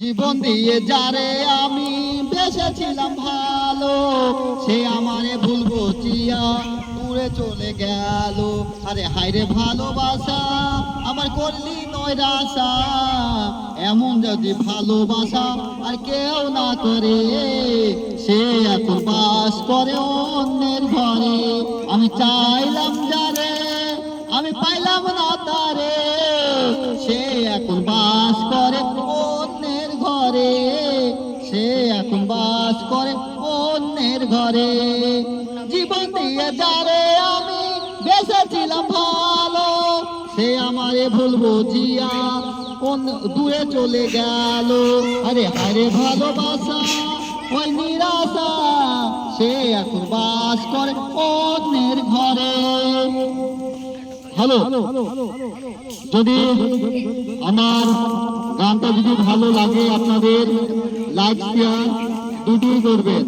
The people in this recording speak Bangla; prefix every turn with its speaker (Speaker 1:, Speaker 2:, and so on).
Speaker 1: জীবন দিয়ে যারে আমি বেসেছিলাম ভালো, সে আমারে ভুল বুঝিয়া দূরে চলে গেল। আরে হায়রে ভালোবাসা, আমার করলি নৈরাশা এমন যদি ভালোবাসা আর কেউ না করে, সে এখন বাস করে অন্যের ঘরে। আমি চাইলাম যারে, আমি পাইলাম না তারে সে এখন বাস করে অন্যের ঘরে। জীবন দিয়ে যারে আমি বেসেছিলাম ভালো। সে আমারে ভুল বুঝিয়া অন্য দূরে চলে গেল। আরে আরে ভালোবাসা, ওই নিরাশা, সে এখন বাস করে অন্যের ঘরে। হ্যালো, যদি আমার গানটা যদি ভালো লাগে আপনাদের লাইক শেয়ার দুটোই করবেন।